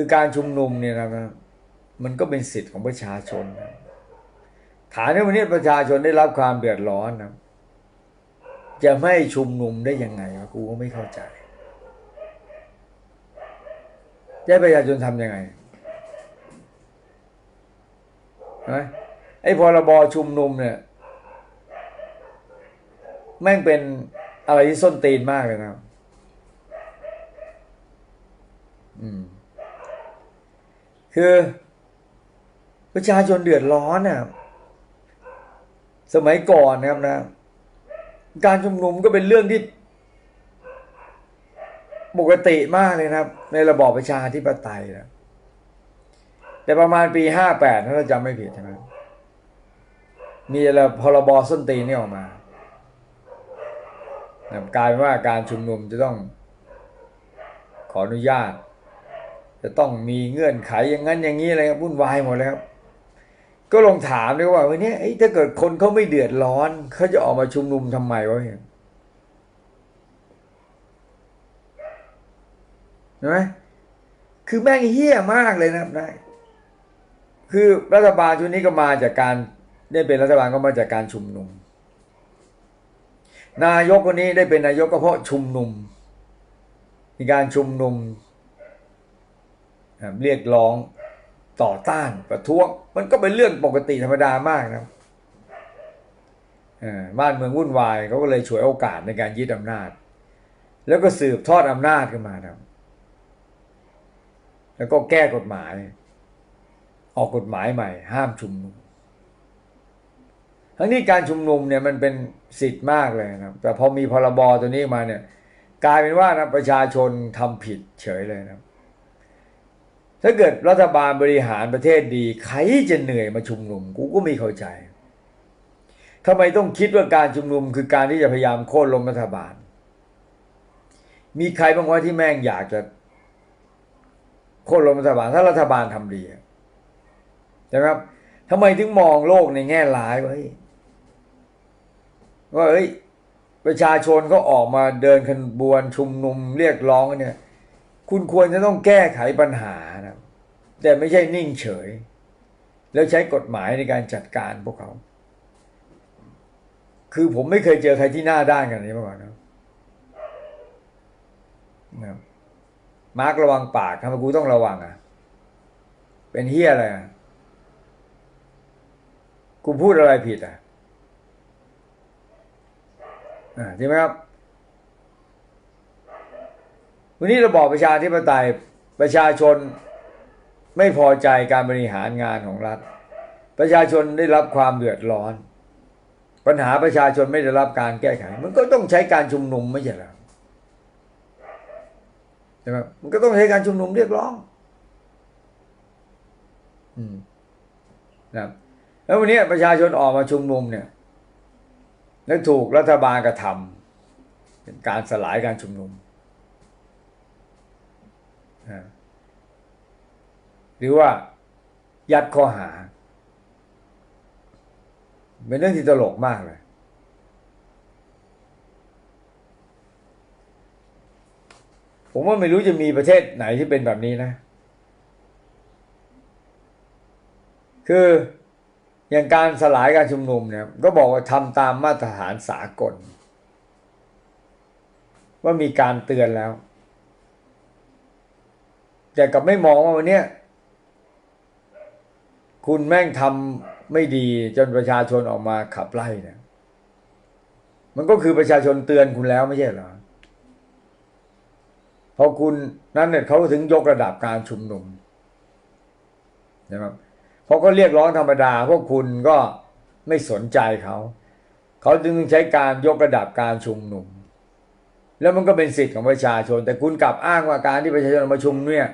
คือการชุมนุมเนี่ยนะครับมันก็เป็นสิทธิ์ของประชาชนนะฐานที่วันนี้ประชาชนได้รับความเดือดร้อนนะจะไม่ชุมนุมได้ยังไงวะกูก็ไม่เข้าใจจะให้ประชาชนทำยังไงไอ้พรบชุมนุมเนี่ย แม่งเป็นอะไรที่ส้นตีนมากเลยนะ อืม คือประชาชนเดือดร้อนน่ะสมัยก่อนนะครับนะ การชุมนุมก็เป็นเรื่องที่ปกติมากเลยนะครับ ในระบอบประชาธิปไตยนะแต่ประมาณปีห้าแปดถ้าเราจำไม่ผิดใช่ไหมมีอะไรพรบส้นตีนนี่ออกมากลายเป็นว่าการชุมนุมจะต้องขออนุญาต จะต้องมีเงื่อนไขอย่างนั้นอย่างนี้อะไรครับวุ่นวายหมดแล้วก็ลองถามเลยว่าวันนี้ถ้าเกิดคนเขาไม่เดือดร้อนเขาจะออกมาชุมนุมทำไมวะเนี่ยเห็นไหมคือแม่งเฮี้ยมากเลยนะครับได้คือรัฐบาลชุดนี้ก็มาจากการได้เป็นรัฐบาลก็มาจากการชุมนุม นายกคนนี้ได้เป็นนายกก็เพราะชุมนุม มีการชุมนุม เรียกร้องต่อต้านประท้วง มันก็เป็นเรื่องปกติธรรมดามากนะบ้านเมืองวุ่นวายเขาก็เลยฉวยโอกาสในการยึดอำนาจ แล้วก็สืบทอดอำนาจขึ้นมาครับแล้วก็แก้กฎหมาย ออกกฎหมายใหม่ ห้ามชุมนุมทั้งนี้การชุมนุมเนี่ยมันเป็นสิทธิ์มากเลยนะแต่พอมีพรบตัวนี้มาเนี่ย กลายเป็นว่านะประชาชนทำผิดเฉยเลยนะ ถ้าเกิดรัฐบาลบริหารประเทศดี ใครจะเหนื่อยมาชุมนุม กูก็ไม่เข้าใจทำไมต้องคิดว่าการชุมนุมคือการที่จะพยายามโค่นล้มรัฐบาล มีใครบ้างวะที่แม่งอยากจะโค่นล้มรัฐบาล ถ้ารัฐบาลทำดีใช่ไหมครับทำไมถึงมองโลกในแง่ร้ายวะว่าเฮ้ยประชาชนก็ออกมาเดินขบวนชุมนุมเรียกร้องเนี่ย คุณควรจะต้องแก้ไขปัญหานะแต่ไม่ใช่นิ่งเฉย แล้วใช้กฎหมายในการจัดการพวกเขา คือผมไม่เคยเจอใครที่หน้าด้านกันนี้มาก่อนนะนะมาร์กระวังปากทำไมกูต้องระวังอะ เป็นเฮียอะไรอะ กูพูดอะไรผิดอะ อ่าใช่ไหมครับ วันนี้ระบอบประชาธิปไตยประชาชนไม่พอใจการบริหารงานของรัฐ ประชาชนได้รับความเดือดร้อน ปัญหาประชาชนไม่ได้รับการแก้ไข มันก็ต้องใช้การชุมนุมไม่ใช่หรอใช่ไหมมันก็ต้องใช้การชุมนุมเรียกร้อง อืมนะแล้ววันนี้ประชาชนออกมาชุมนุมเนี่ยแล้วถูกรัฐบาลกระทำเป็นการสลายการชุมนุม หรือว่ายัดข้อหา เป็นเรื่องที่ตลกมากเลย ผมว่าไม่รู้จะมีประเทศไหนที่เป็นแบบนี้นะ คืออย่างการสลายการชุมนุมเนี่ย ก็บอกว่าทำตามมาตรฐานสากล ว่ามีการเตือนแล้ว แต่กับไม่มองว่าวันนี้คุณแม่งทำไม่ดีจนประชาชนออกมาขับไล่เนี่ย มันก็คือประชาชนเตือนคุณแล้วไม่ใช่เหรอพอคุณนั้นเนี่ยเขาถึงยกระดับการชุมนุมนะครับเพราะเขาเรียกร้องธรรมดา พวกคุณก็ไม่สนใจเขา เขาจึงใช้การยกระดับการชุมนุม แล้วมันก็เป็นสิทธิ์ของประชาชน แต่คุณกลับอ้างว่าการที่ประชาชนมาชุมเนี่ย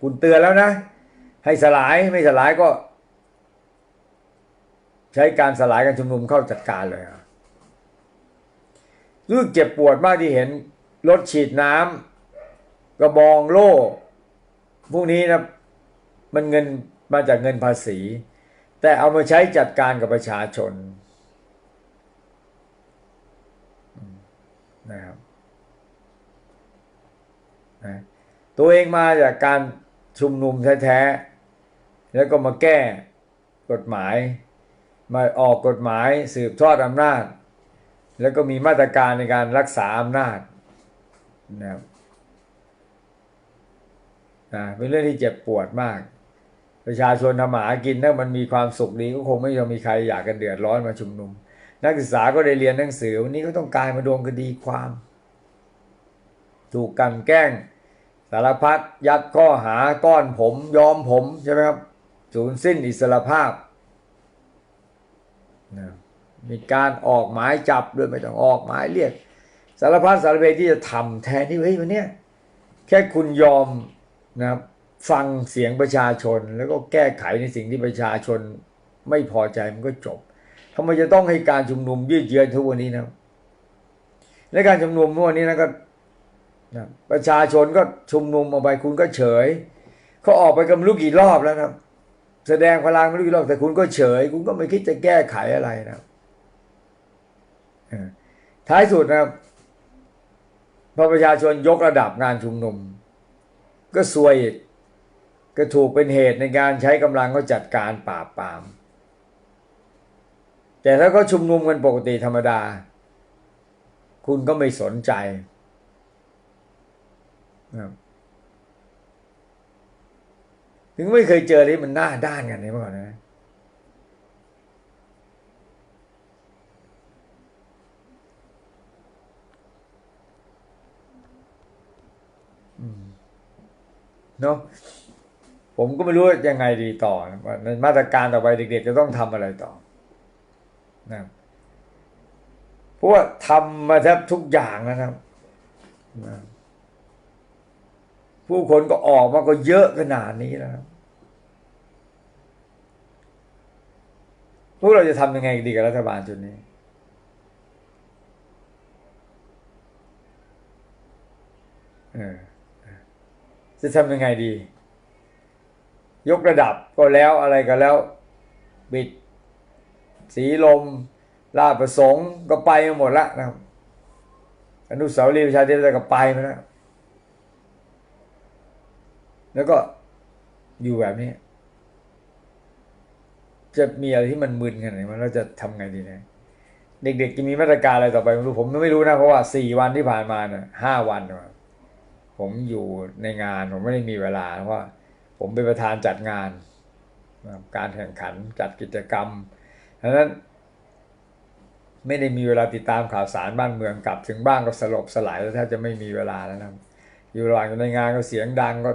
คุณเตือนแล้วนะ ให้สลายไม่สลายก็ ใช้การสลายการชุมนุมเข้าจัดการเลยรู้สึกเจ็บปวดมากที่เห็นรถฉีดน้ำกระบองโล่พวกนี้นะมันเงินมาจากเงินภาษี แต่เอามาใช้จัดการกับประชาชนนะครับนะตตัวเองมาจากการ ชุมนุมแท้ๆแล้วก็มาแก้กฎหมาย มาออกกฎหมายสืบทอดอำนาจ แล้วก็มีมาตรการในการรักษาอำนาจนะครับนะเป็นเรื่องที่เจ็บปวดมาก ประชาชนทำมาหากินถ้ามันมีความสุขดีก็คงไม่ยอมมีใครอยากกันเดือดร้อนมาชุมนุม นักศึกษาก็ได้เรียนหนังสือวันนี้ก็ต้องกลายมาโดนคดีความ ถูกกันแกล้ง สารพัดยัดข้อหาก้อนผมยอมผมใช่ไหมครับสูญสิ้นอิสรภาพนะมีการออกหมายจับด้วยไม่ต้องออกหมายเรียก สารพัดสารเพที่จะทำแทนที่เฮ้ยวันเนี้ยแค่คุณยอมนะครับฟังเสียงประชาชน แล้วก็แก้ไขในสิ่งที่ประชาชนไม่พอใจมันก็จบทำไมจะต้องให้การชุมนุมยืดเยื้อทุกวันนี้นะและการชุมนุมเมื่อวันนี้นะก็ ประชาชนก็ชุมนุมออกไปคุณก็เฉยเขาออกไปกันไม่รู้กี่รอบแล้วนะครับแสดงพลังไม่รู้กี่รอบแต่คุณก็เฉย คุณก็ไม่คิดจะแก้ไขอะไรนะท้ายสุดนะครับพอประชาชนยกระดับงานชุมนุม ก็ซวยกก็ถูกเป็นเหตุในการใช้กำลังเขาจัดการปราบปราม แต่ถ้าเขาชุมนุมกันปกติธรรมดา คุณก็ไม่สนใจ นะครับถึงไม่เคยเจอที่มันหน้าด้านกันนี่เมื่อก่อนนะเนาะผมก็ไม่รู้ยังไงดีต่อในมาตรการต่อไปเด็กๆจะต้องทำอะไรต่อนะเพราะว่าทำมาแทบทุกอย่างนะครับนะ ผู้คนก็ออกมาก็เยอะขนาดนี้แล้วพวกเราจะทำยังไงดีกับรัฐบาลชุดนี้เออจะทำยังไงดี ยกระดับก็แล้วอะไรก็แล้ว บิด สีลมลาประสงค์ก็ไปหมดละนะครับอนุสาวรีย์ประชาธิปไตยก็ไปมาแล้ว แล้วก็อยู่แบบนี้ จะมีอะไรที่มันมึนขนาดไหนมันเราจะทำไงดีเนี่ยเด็กๆจะมีมาตรการอะไรต่อไปไม่รู้ผมไม่รู้นะเพราะว่าสี่วันที่ผ่านมาเนี่ยห้าวันผมอยู่ในงาน ผมไม่ได้มีเวลาเพราะว่า ผมเป็นประธานจัดงาน การแข่งขันจัดกิจกรรมดังนั้น ไม่ได้มีเวลาติดตามข่าวสารบ้านเมืองกลับถึงบ้านก็สลบสลายแล้วแทบจะไม่มีเวลาแล้วนะอยู่ระหว่างอยู่ในงานก็เสียงดังก็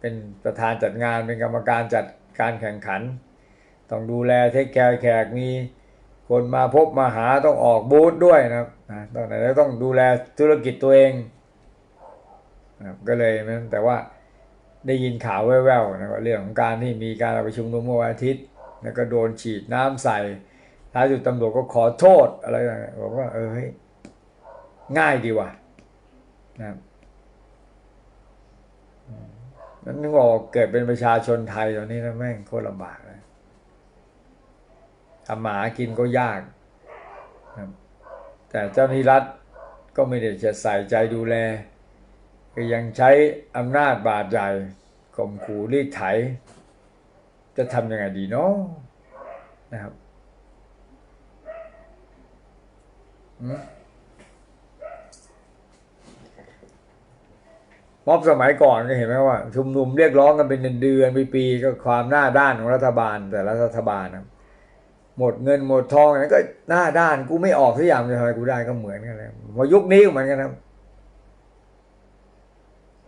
เป็นประธานจัดงานเป็นกรรมการจัดการแข่งขัน ต้องดูแลเทคแคร์แขกมีคนมาพบมาหาต้องออกบูธด้วยนะครับนะตอนไหนแล้วต้องดูแลธุรกิจตัวเองนะก็เลยแต่ว่าได้ยินข่าวแว่วๆนะว่าเรื่องของการที่มีการประชุมนุมเมื่อวันอาทิตย์ แล้วก็โดนฉีดน้ำใส่ท้ายสุดตำรวจก็ขอโทษอะไรอย่างเงี้ยบอกว่าเอ้ยง่ายดีว่ะนะครับ นั้นนึกว่าเกิดเป็นประชาชนไทยตอนนี้นะแม่งโคตรลำบากเลยทำหมากินก็ยากแต่เจ้าหน้าที่รัฐก็ไม่ได้จะใส่ใจดูแล ก็ยังใช้อำนาจบาดใหญ่ข่มขู่รีดไถ จะทำยังไงดีเนาะนะครับอื ม็อบสมัยก่อนก็เห็นไหมว่า ชุมนุมเรียกร้องกันเป็นเดือนๆปีๆก็ความหน้าด้านของรัฐบาลแต่ละรัฐบาลนะหมดเงินหมดทองอะไรก็หน้าด้านกูไม่ออกทุกอย่างจะทำอะไรกูได้ก็เหมือนกันเลยพอยุคนี้เหมือนกันครับ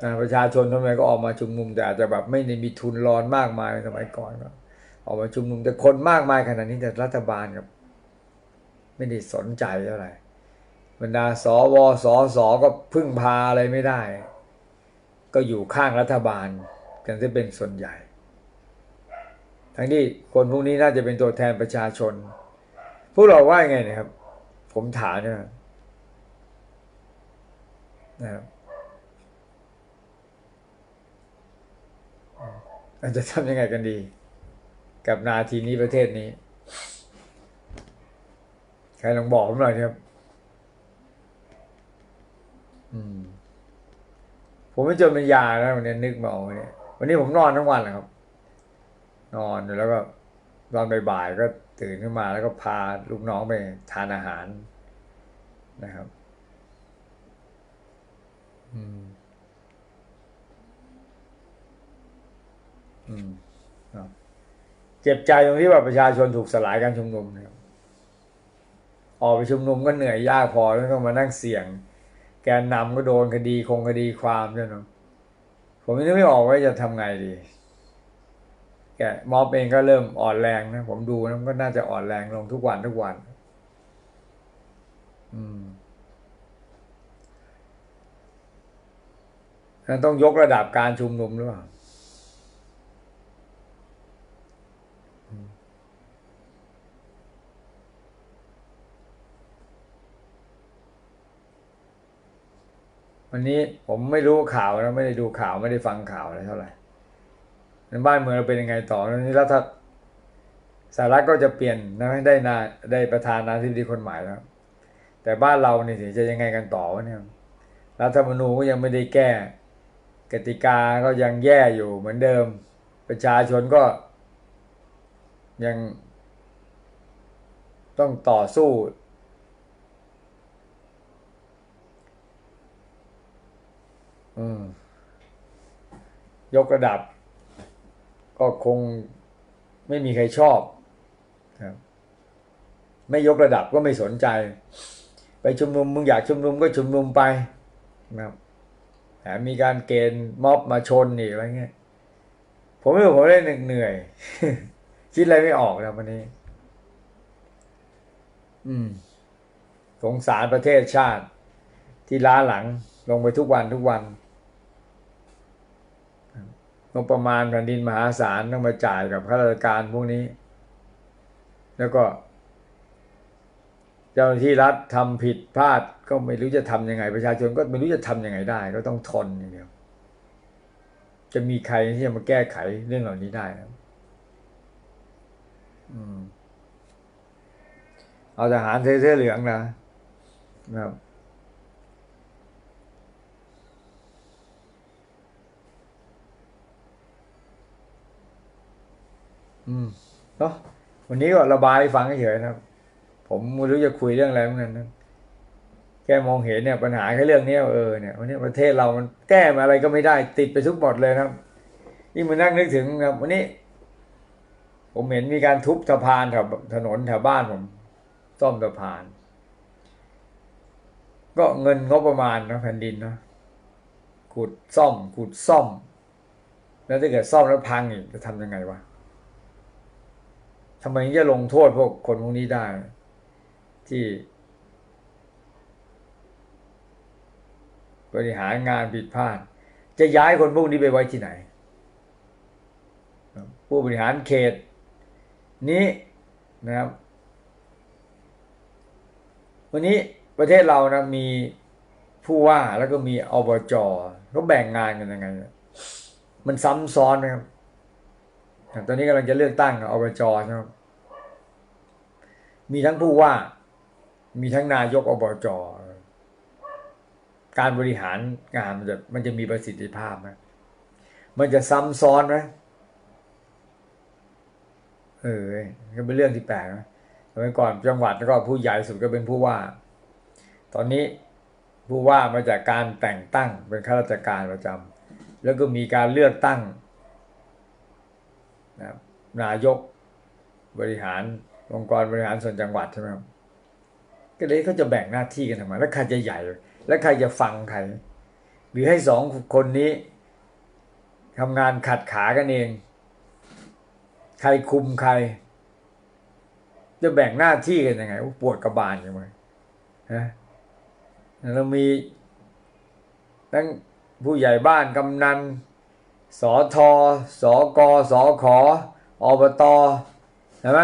อ่าประชาชนทำไมก็ออกมาชุมนุมแต่อาจจะแบบไม่ได้มีทุนรอนมากมายสมัยก่อนก็ออกมาชุมนุมแต่คนมากมายขนาดนี้แต่รัฐบาลครับไม่ได้สนใจเท่าไหร่บรรดาสวสสก็พึ่งพาอะไรไม่ได้ ก็อยู่ข้างรัฐบาลกันที่เป็นส่วนใหญ่ ทั้งที่คนพวกนี้น่าจะเป็นตัวแทนประชาชน พวกเราว่าไงเนะครับ ผมถามนี่ยนะครับเราจะทำยังไงกันดี กับนาทีนี้ประเทศนี้ ใครลองบอกผมหน่อยครับ อืม ผมไม่จนเป็นยาแล้ววันนี้นึกมาเอาวันนี้วันนี้ผมนอนทั้งวันเลยครับ นอนอยู่แล้วก็ตอนบ่ายๆก็ตื่นขึ้นมาแล้วก็พาลูกน้องไปทานอาหารนะครับ อืม อืมเจ็บใจตรงที่ว่าประชาชนถูกสลายการชุมนุมนะครับออกไปชุมนุมก็เหนื่อยยากพอแล้วต้องมานั่งเสี่ยง แกนนำก็โดนคดีคงคดีความด้วยเนาะผมนึกไม่ออกว่าจะทำไงดี แกม็อบเองก็เริ่มอ่อนแรงนะผมดูนะมันก็น่าจะอ่อนแรงลงทุกวันทุกวัน อืมต้องยกระดับการชุมนุมหรือเปล่า วันนี้ผมไม่รู้ข่าวนะไม่ได้ดูข่าวไม่ได้ฟังข่าวอะไรเท่าไหร่ในบ้านเมืองเราเป็นยังไงต่อแล้วนี้แล้วถ้าสหรัฐก็จะเปลี่ยนนะได้นาได้ประธานาธิบดีคนใหม่แล้ว แต่บ้านเราเนี่ยจะยังไงกันต่อวะเนี่ยรัฐธรรมนูญก็ยังไม่ได้แก้ กติกาก็ยังแย่อยู่เหมือนเดิม ประชาชนก็ ยังต้องต่อสู้ อืม ยกระดับ ก็คงไม่มีใครชอบครับไม่ยกระดับก็ไม่สนใจ ไปชุมนุมมึงอยากชุมนุมก็ชุมนุมไปนะครับแถมมีการเกณฑ์ม็อบมาชนอีกอะไรเงี้ย ผมไม่รู้ผมได้เหนื่อย คิดอะไรไม่ออกแล้ววันนี้ อืม สงสารประเทศชาติ ที่ล้าหลังลงไปทุกวันทุกวัน งบประมาณแผ่นดินมหาศาลต้องมาจ่ายกับข้าราชการพวกนี้ แล้วก็ เจ้าหน้าที่รัฐทำผิดพลาดก็ไม่รู้จะทำยังไง ประชาชนก็ไม่รู้จะทำยังไงได้ ก็ต้องทนอย่างเดียวจะมีใครที่จะมาแก้ไขเรื่องเหล่านี้ได้นะอืมเอาทหารเสื้อเหลืองนะนะครับ อืมเนาะวันนี้ก็ระบายฟังเฉยๆนะครับ ผมไม่รู้จะคุยเรื่องอะไรเหมือนกันนะแค่มองเห็นเนี่ยปัญหาแค่เรื่องนี้เออเนี่ยวันนี้ประเทศเรามันแก้มาอะไรก็ไม่ได้ติดไปทุกหมดเลยครับนี่มานั่งนึกถึงครับ วันนี้ ผมเห็นมีการทุบสะพานแถวถนนแถวบ้านผมซ่อมสะพาน ก็เงินงบประมาณนะแผ่นดินนะขุดซ่อมขุดซ่อม แล้วถ้าเกิดซ่อมแล้วพังอีกจะทำยังไงวะำไมจะลงโทษพวกคนพวกนี้ได้ ที่บริหารงานผิดพลาด จะย้ายคนพวกนี้ไปไว้ที่ไหน ผู้บริหารเขต นี้นะครับ วันนี้ประเทศเรานะมีผู้ว่าแล้วก็มีอบจเขาแบ่งงานกันยังไง มันซ้ำซ้อนนะครับ ตอนนี้กำลังจะเลือกตั้งอบจใช่ไหม มีทั้งผู้ว่า มีทั้งนายกอบจการบริหารงานมันจะมันจะมีประสิทธิภาพไหมมันจะซ้ำซ้อนไหมเออก็เป็นเรื่องที่แปลกนะสมัยก่อนจังหวัดแล้วก็ผู้ใหญ่สุดก็เป็นผู้ว่า ตอนนี้ผู้ว่ามาจากการแต่งตั้งเป็นข้าราชการประจำแล้วก็มีการเลือกตั้งนะนายกบริหาร องค์กรบริหารส่วนจังหวัดใช่ไหมครับก็เลยเขาจะแบ่งหน้าที่กันทำไมแล้วใครจะใหญ่ แล้วใครจะฟังใครหรือให้สองคนนี้ทำงานขัดขากันเอง ใครคุมใคร จะแบ่งหน้าที่กันยังไงปวดกระบาลยังไงฮะเรามีทั้งผู้ใหญ่บ้านกำนันสอทอสอกอสอขออบตใช่ไหม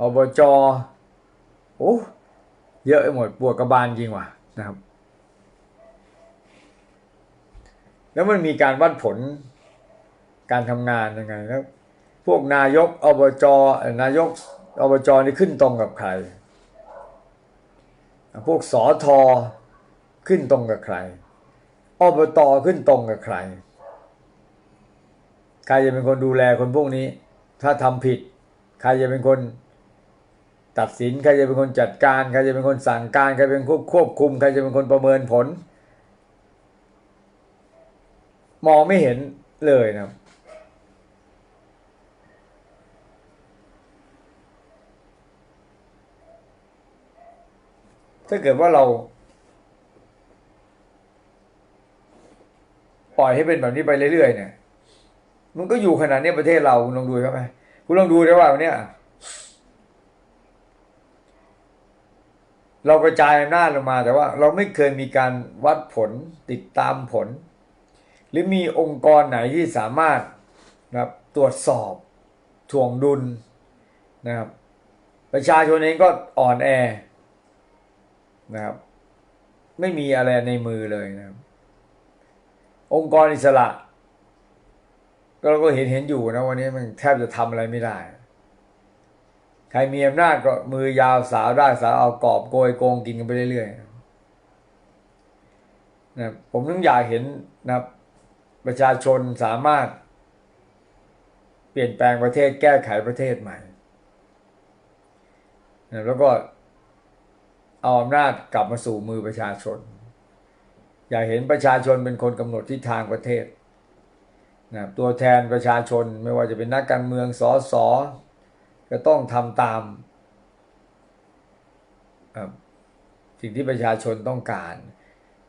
อบจโอ้เยอะหมดปวดกระบาลจริงว่ะนะครับ แล้วมันมีการวัดผลการทำงานยังไงแล้วพวกนายกอบจนายกอบจนี่ขึ้นตรงกับใคร พวกสอทอขึ้นตรงกับใครอบตขึ้นตรงกับใคร ใครจะเป็นคนดูแลคนพวกนี้ ถ้าทำผิด ใครจะเป็นคน ตัดสินใครจะเป็นคนจัดการใครจะเป็นคนสั่งการใครเป็นคนควบคุมใครจะเป็นคนประเมินผล มองไม่เห็นเลยนะถ้าเกิดว่าเรา ปล่อยให้เป็นแบบนี้ไปเรื่อยๆเนี่ยมันก็อยู่ขนาดนี้ประเทศเราคุณลองดูครับไหมคุณลองดูได้ว่าวเนี้ย เรากระจายอำนาจลงมาแต่ว่า เราไม่เคยมีการวัดผลติดตามผล หรือมีองค์กรไหนที่สามารถนะครับตรวจสอบถ่วงดุลนะครับ ประชาชนเองก็อ่อนแอนะครับ ไม่มีอะไรในมือเลยนะครับ องค์กรอิสระ ก็เราก็เห็นเห็นอยู่นะวันนี้มันแทบจะทำอะไรไม่ได้ ใครมีอำนาจก็มือยาวสาวได้สาวเอากอบโกยโกงกินกันไปเรื่อยๆนะผมนึกอยากเห็นนะประชาชนสามารถ เปลี่ยนแปลงประเทศแก้ไขประเทศใหม่นะแล้วก็เอาอำนาจกลับมาสู่มือประชาชน อยากเห็นประชาชนเป็นคนกำหนดทิศทางประเทศนะตัวแทนประชาชนไม่ว่าจะเป็นนักการเมืองสอสอ ก็ต้องทำตามสิ่งที่ประชาชนต้องการ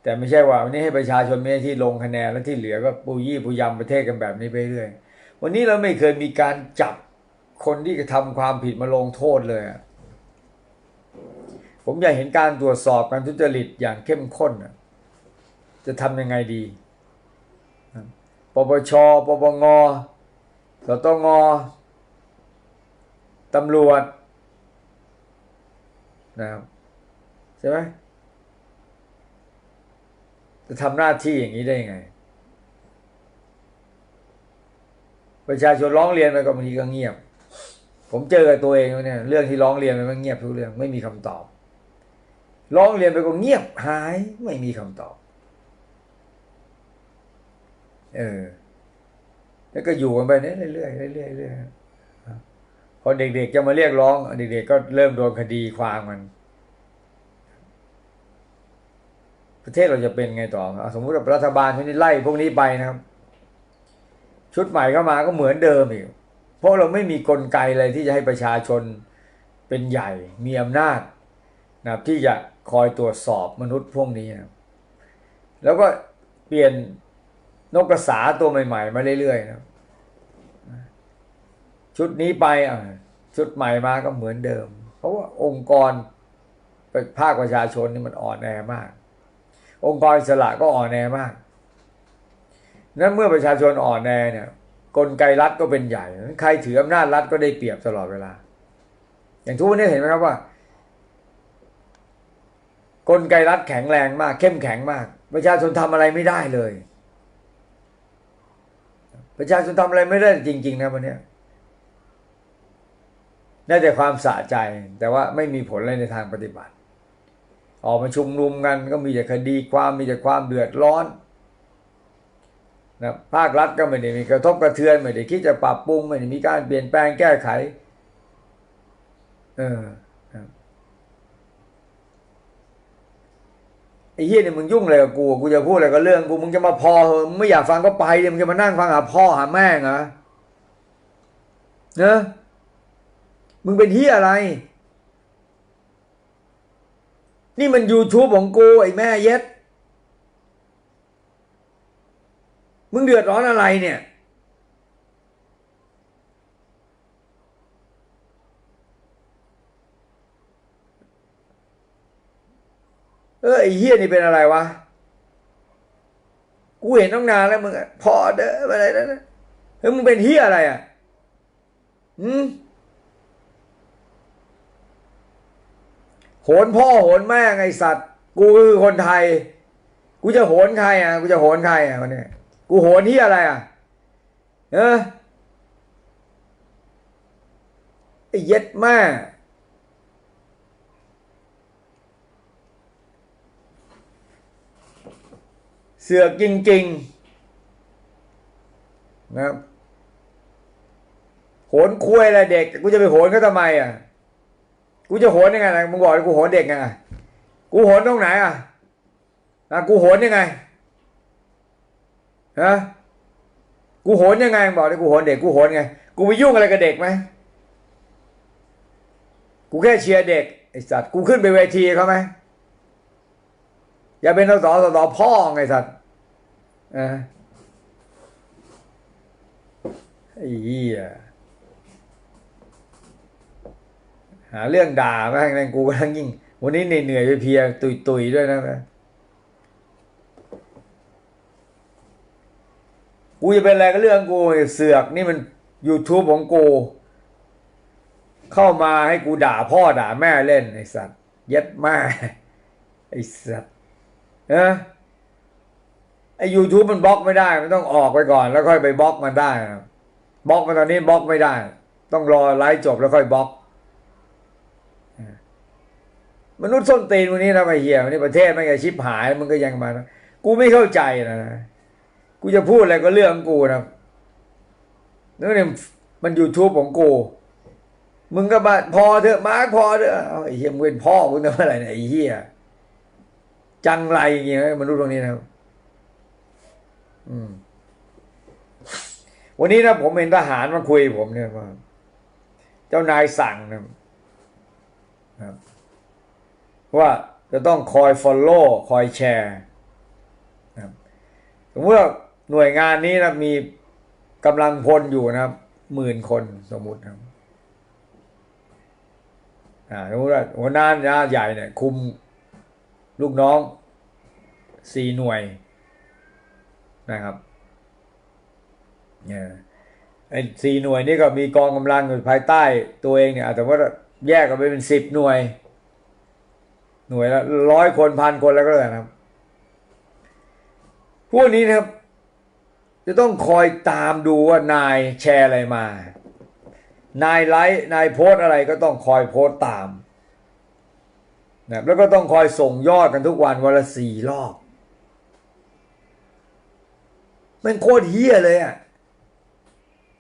แต่ไม่ใช่ว่าวันนี้ให้ประชาชนไม่ที่ลงคะแนนแล้วที่เหลือก็ปูยี่ปูยำประเทศกันแบบนี้ไปเรื่อยวันนี้เราไม่เคยมีการจับคนที่กระทำความผิดมาลงโทษเลย ผมอยากเห็นการตรวจสอบการทุจริตอย่างเข้มข้นจะทำยังไงดีปปช ปปง สตง ตำรวจนะครับใช่ไหมจะทำหน้าที่อย่างนี้ได้ยังไง ประชาชนร้องเรียนไปก็บางทีก็เงียบ ผมเจอกับตัวเองเนี่ยเรื่องที่ร้องเรียนไปมันเงียบทุกเรื่องไม่มีคำตอบ ร้องเรียนไปก็เงียบหายไม่มีคำตอบ เออ แล้วก็อยู่กันไปเนี่ยเรื่อยๆเรื่อยๆเรื่อยๆ พอเด็กๆจะมาเรียกร้อง เด็กๆก็เริ่มโดนคดีความมัน ประเทศเราจะเป็นไงต่อสมมติว่ารัฐบาลชุดนี้ไล่พวกนี้ไปนะครับ ชุดใหม่เข้ามาก็เหมือนเดิมอีกเพราะเราไม่มีกลไกอะไรที่จะให้ประชาชนเป็นใหญ่ มีอำนาจนะที่จะคอยตรวจสอบมนุษย์พวกนี้นะแล้วก็เปลี่ยนนกกระสาตัวใหม่ ๆ มาเรื่อยๆนะ ชุดนี้ไปอะชุดใหม่มาก็เหมือนเดิม เพราะว่าองค์กรภาคประชาชนนี่มันอ่อนแอมาก องค์กรอิสระก็อ่อนแอมากนั้นเมื่อประชาชนอ่อนแอเนี่ย กลไกรัฐก็เป็นใหญ่ใครถืออำนาจรัฐก็ได้เปรียบตลอดเวลา อย่างทุกวันนี้เห็นไหมครับว่า กลไกรัฐแข็งแรงมาก เข้มแข็งมาก ประชาชนทำอะไรไม่ได้เลย ประชาชนทำอะไรไม่ได้จริง ๆ นะวันนี้ ได้แต่ความสะใจ แต่ว่าไม่มีผลอะไรในทางปฏิบัติ ออกมาชุมนุมกันก็มีแต่คดีความมีแต่ความเดือดร้อนนะภาครัฐก็ไม่ได้มีกระทบกระเทือนไม่ได้คิดจะปรับปรุงไม่ได้มีการเปลี่ยนแปลงแก้ไขเออไอ้เฮียเนี่ยมึงยุ่งอะไรกับกูกูจะพูดอะไรก็เรื่องกูมึงจะมาพอเหอไม่อยากฟังก็ไปเดี๋ยวมึงจะมานั่งฟังหาพ่อหาแม่เหรอเนอะ มึงเป็นเฮียอะไร นี่มัน YouTube ของกูไอ้แม่เย็ด มึงเดือดร้อนอะไรเนี่ย เออไอ้เฮียนี่เป็นอะไรวะ กูเห็นต้องนานแล้วมึงอะพอเด้ออะไรนั่นเฮ้ยมึงเป็นเฮียอะไรอะ อืม โหนพ่อโหนแม่ไงสัตว์ กูคือคนไทย กูจะโหนใครอะ กูจะโหนใครอะวันนี้กูโหนที่อะไรอะเออไอ้เย็ดแม่เสือกจริงๆนะครับโหนคุยอะไรเด็ก กูจะไปโหนเขาทำไมอะ กูจะโหนยังไงนะมึงบอกเลยกูโหนเด็กไงกูโหนตรงไหนอะอะกูโหนยังไงฮะกูโหนยังไงบอกเลยกูโหนเด็กกูโหนไงกูไปยุ่งอะไรกับเด็กไหมกูแค่เชียร์เด็กไอ้สัตว์กูขึ้นไปเวทีเขาไหมอย่าเป็นสสสสพ่อไงสัตว์อะไอ้เหี้ย หาเรื่องด่าแม่งแม่งกูกำลังยิ่ง วันนี้เหนื่อยๆเพียๆตุยด้วยนะกูจะเป็นอะไรก็เรื่องกูเสือกนี่มัน YouTube ของกู เข้ามาให้กูด่าพ่อด่าแม่เล่นไอ้สัตว์เย็ดแม่ไอ้สัตว์นะไอ้ YouTube มันบล็อกไม่ได้ มันต้องออกไปก่อน แล้วค่อยไปบล็อกมันได้บล็อกมันตอนนี้บล็อกไม่ได้ ต้องรอไลฟ์จบแล้วค่อยบล็อก มนุษย์ส้นตีนวันนี้นะไอ้เหี้ยวันนี้ประเทศม่งจะชิบหายมันก็ยังมานะกูไม่เข้าใจนะกูจะพูดอะไรก็เรื่องของกูนะนั่นเนี่ยมันยูทูบของกูมึงก็มาพอเถอะมาร์คพอเถอะไอ้เหี้ยมึงเป็นพ่อมึงทำอะไรเนี่ยไอ้เหี้ยจังไรอย่างเงี้ยมนุษย์ตรงนี้นะอืมวันนี้นะผมเห็นทหารมาคุยผมเนี่ยว่า เจ้านายสั่งนะครับ ว่าจะต้องคอย follow คอยแชร์นะครับสมมติว่าหน่วยงานนี้นะมีกำลังพลอยู่นะครับหมื่นคนสมมุตินะครับอ่าสมมติว่าหัวหน้าใหญ่เนี่ยคุมลูกน้องสี่หน่วยนะครับเนี่ยไอ้สี่หน่วยนี่ก็มีกองกำลังอยู่ภายใต้ตัวเองเนี่ยอาจจะว่าแยกกันไปเป็นสิบหน่วย หน่วยละร้อยคนพันคนแล้วก็แล้วนะครับ พวกนี้นะครับ จะต้องคอยตามดูว่านายแชร์อะไรมา นายไลค์นายโพสอะไรก็ต้องคอยโพสตามนะแล้วก็ต้องคอยส่งยอดกันทุกวันวันละสี่รอบมันโคตรเฮี้ยเลยอะ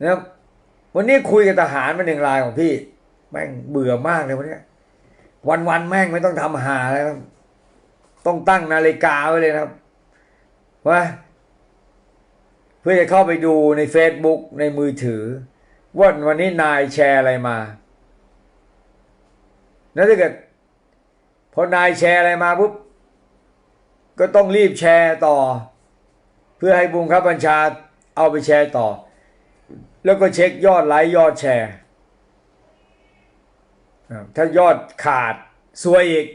นะครับวันนี้คุยกับทหารมาหนึ่งรายของพี่ แม่งเบื่อมากเลยวันนี้ วันวันๆแม่งไม่ต้องทำหาแล้วครับต้องตั้งนาฬิกาไว้เลยนะครับว่าเพื่อจะเข้าไปดูใน Facebook ในมือถือ ว่าวันนี้นายแชร์อะไรมา แล้วถ้าเกิดพอนายแชร์อะไรมาปุ๊บก็ต้องรีบแชร์ต่อ เพื่อให้บุงคับบัญชาเอาไปแชร์ต่อ แล้วก็เช็คยอดไลค์ยอดแชร์ ถ้ายอดขาดซวยอีก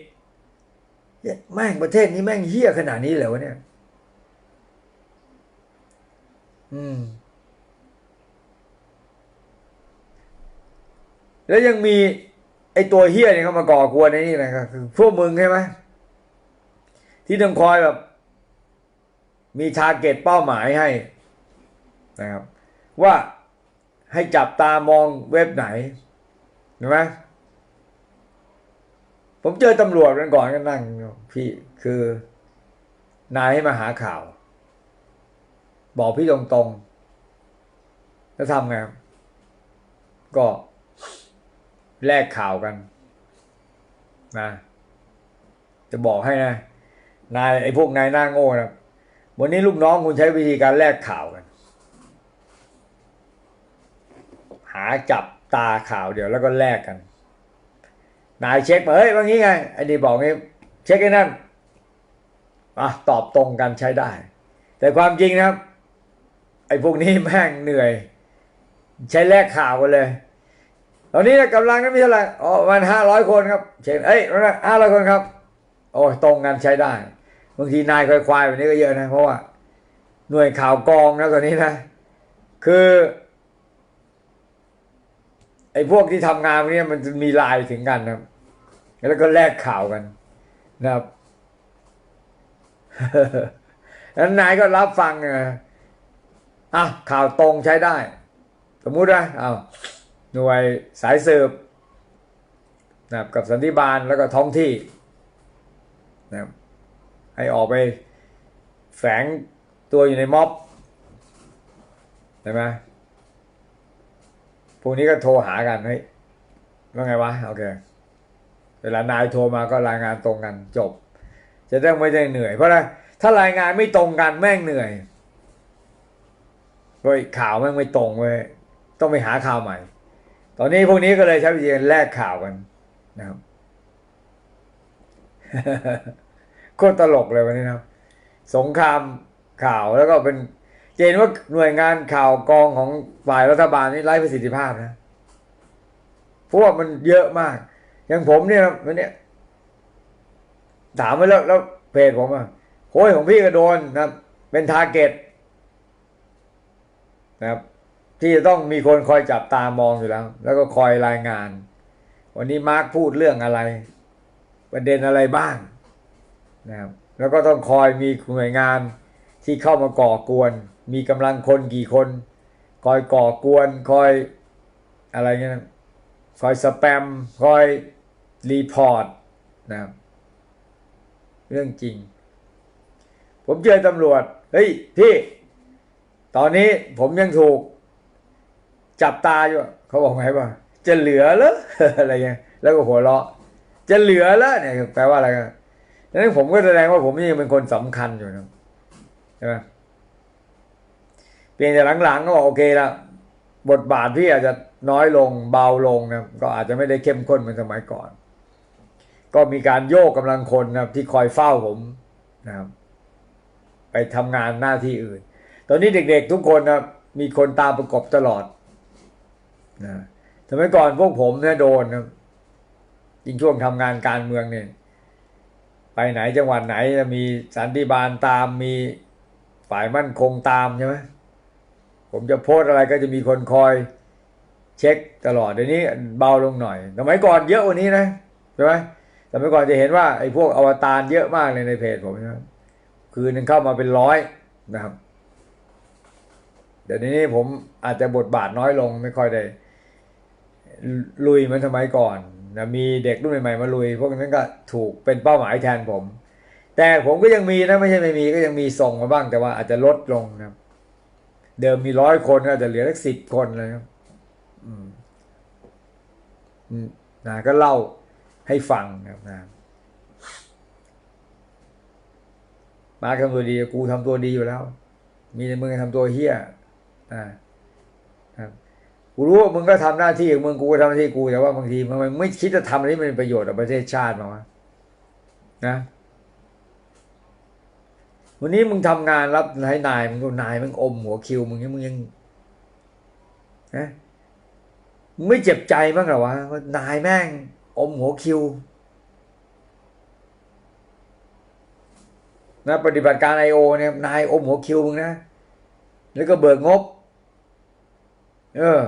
แม่งประเทศนี้แม่งเหี้ยขนาดนี้เลยวะเนี่ย อืม แล้วยังมี ไอตัวเฮี้ยเนี่ยเข้ามาก่อกวนในนี่นะครับคือพวกมึงใช่ไหมที่ต้องคอยแบบ มีทาร์เก็ตเป้าหมายให้ นะครับ ว่าให้จับตามองเว็บไหนเห็นไหม ผมเจอตำรวจกันก่อนก็นั่ง พี่คือนายให้มาหาข่าว บอกพี่ตรงๆแล้วทำไงครับก็แลกข่าวกันนะจะบอกให้นะนายไอ้พวกนายหน้าโง่นะวันนี้ลูกน้องคุณใช้วิธีการแลกข่าวกัน หาจับตาข่าวเดียวแล้วก็แลกกัน นายเช็คมาเฮ้ยว่างี้ไงไอ้นี่บอกงี้เช็คไอ้นั่นอะตอบตรงกันใช้ได้ แต่ความจริงนะครับ ไอ้พวกนี้แม่งเหนื่อย ใช้แลกข่าวกันเลยตอนนี้กำลังนั้นมีเท่าไหร่อ๋อประมาณห้าร้อยคนครับ เช็คเอ้ยห้าร้อยคนครับ โอ้ยตรงกันใช้ได้บางทีนายควายๆแบบนี้ก็เยอะนะ เพราะว่า หน่วยข่าวกองนะตอนนี้นะ คือ ไอ้พวกที่ทำงานพวกนี้มันจะมีลายถึงกันนะครับ แล้วก็แลกข่าวกันนะครับแล้วนายก็รับฟังอะข่าวตรงใช้ได้ สมมุตินะเอาหน่วยสายสืบนะครับกับสันติบาลแล้วก็ท้องที่นะครับให้ออกไปแฝงตัวอยู่ในม็อบเห็นไหม พวกนี้ก็โทรหากันเฮ้ยว่าไงวะโอเคเวลานายโทรมาก็รายงานตรงกันจบ จะได้ไม่ได้เหนื่อย เพราะอะไรถ้ารายงานไม่ตรงกันแม่งเหนื่อยเฮ้ยข่าวแม่งไม่ตรงเว้ยต้องไปหาข่าวใหม่ ตอนนี้พวกนี้ก็เลยใช้วิธีการแลกข่าวกันนะครับโคตรตลกเลยวันนี้นะครับ สงครามข่าวแล้วก็เป็น เจนว่าหน่วยงานข่าวกองของฝ่ายรัฐบาลนี่ไร้ประสิทธิภาพนะเพราะว่ามันเยอะมาก อย่างผมเนี่ยวันนี้ถามไปแล้วแล้วเพจผมอะโอ้ยของพี่ก็โดนนะครับเป็นทาร์เก็ตนะครับ ที่จะต้องมีคนคอยจับตามองอยู่แล้ว แล้วก็คอยรายงาน วันนี้มาร์คพูดเรื่องอะไร ประเด็นอะไรบ้างนะครับ แล้วก็ต้องคอยมีหน่วยงานที่เข้ามาก่อกวน มีกำลังคนกี่คน คอยก่อกวนคอยอะไรเงี้ยคอยสแปมคอยรีพอร์ตนะครับเรื่องจริง ผมเจอตำรวจ เฮ้ย พี่ ตอนนี้ผมยังถูก จับตาอยู่ เขาบอกไงว่าจะเหลือเหรออะไรเงี้ยแล้วก็หัวเราะ จะเหลือเหรอเนี่ยแปลว่าอะไรกันดังนั้นผมก็แสดงว่าผมยังเป็นคนสำคัญอยู่นะใช่ไหม เพียงแต่หลังๆ ก็บอกโอเคละบทบาทพี่อาจจะน้อยลงเบาลงนะก็อาจจะไม่ได้เข้มข้นเหมือนสมัยก่อน ก็มีการโยกกำลังคนนะครับที่คอยเฝ้าผมนะครับไปทำงานหน้าที่อื่น ตอนนี้เด็กๆทุกคนนะมีคนตามประกบตลอดนะสมัยก่อนพวกผมเนี่ยโดนนะยิ่งช่วงทำงานการเมืองเนี่ยไปไหนจังหวัดไหนจะมีสันติบาลตามมีฝ่ายมั่นคงตามใช่ไหม ผมจะโพสอะไรก็จะมีคนคอยเช็คตลอดเดี๋ยวนี้เบาลงหน่อยสมัยก่อนเยอะกว่านี้นะใช่ไหมสมัยก่อนจะเห็นว่าไอ้พวกอวตารเยอะมากเลยในเพจผมนะคืนนึงเข้ามาเป็นร้อยนะครับ เดี๋ยวนี้ผมอาจจะบทบาทน้อยลงไม่ค่อยได้ ลุยเหมือนสมัยก่อนนะมีเด็กรุ่นใหม่ๆมาลุย พวกนั้นก็ถูกเป็นเป้าหมายแทนผม แต่ผมก็ยังมีนะไม่ใช่ไม่มีก็ยังมีส่งมาบ้างแต่ว่าอาจจะลดลงนะครับ เดิมมีร้อยคนก็จะเหลือสักสิบคนเลยครับอืมอืมนะก็เล่าให้ฟังนะครับนะมาทำตัวดีกูทำตัวดีอยู่แล้ว มีแต่มึงทำตัวเฮี้ยอ่าครับกูรู้ว่ามึงก็ทำหน้าที่ของมึงกูก็ทำหน้าที่กูแต่ว่าบางทีมันไม่คิดจะทำอะไรที่มันเป็นประโยชน์ต่อประเทศชาติมาวะนะ วันนี้มึงทำงานรับให้นายมึงก็นายมึงอมหัวคิวมึงยังมึงยังนะไม่เจ็บใจบ้างหรอวะนายแม่ง อมหัวคิวนะปฏิบัติการไอโอเนี่ยนายอมหัวคิวมึงนะ แล้วก็เบิกงบ เออ